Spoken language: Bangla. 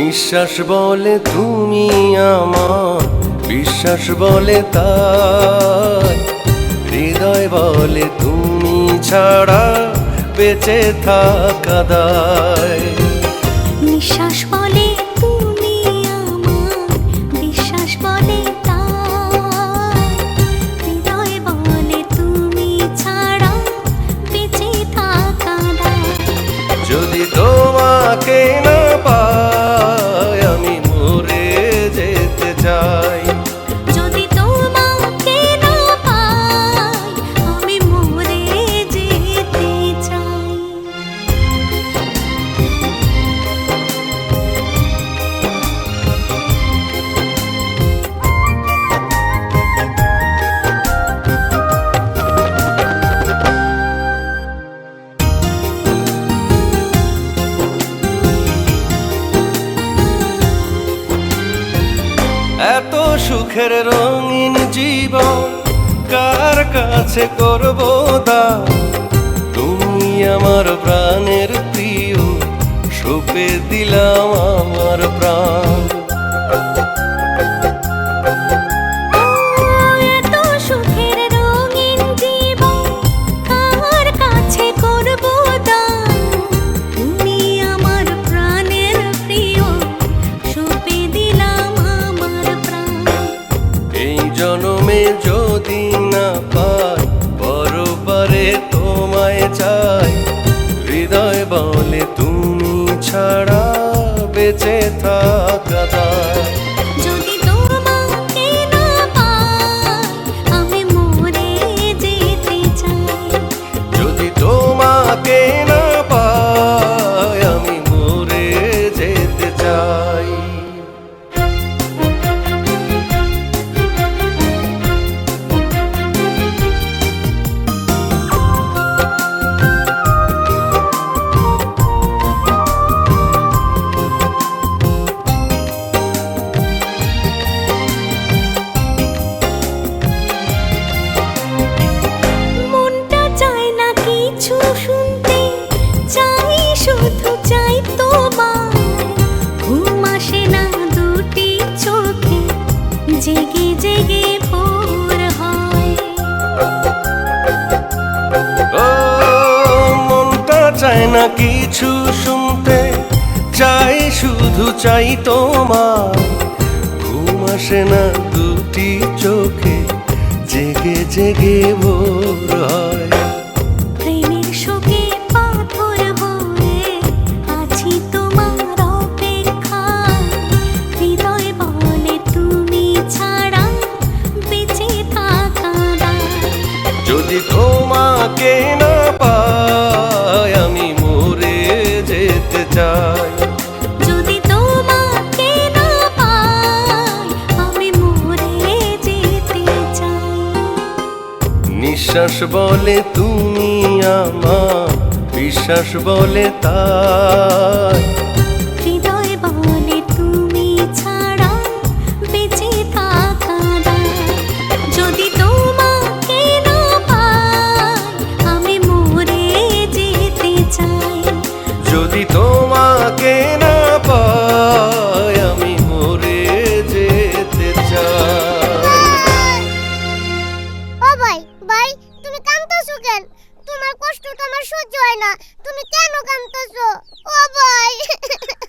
নিঃশ্বাস বলে তুমি আমার, বিশ্বাস বলে তাই। হৃদয় বলে তুমি ছাড়া বেঁচে থাকা দায়। নিঃশ্বাস বলে এত সুখের রঙিন জীবন কার কাছে করব দা তুমি আমার প্রাণের প্রিয় সুখে দিলাম আমার প্রাণ। যদি না পাই পরবারে তোমায় চাই। হৃদয় বলে তুমি ছাড়া বেঁচে থাকা। চায় না কিছু শুনতে চাই শুধু চাই তোমার ঘুম আসে না দুটি চোখে জেগে জেগে ভোর হয়। প্রেমের শোকে যেতে চাই। যদি তোমাকে না পাই আমি মরে যেতে চাই। নিঃশ্বাস বলে তুমি আমার বিশ্বাস বলে তাই। তুমি কেন কাঁদতেছো? ও ভাই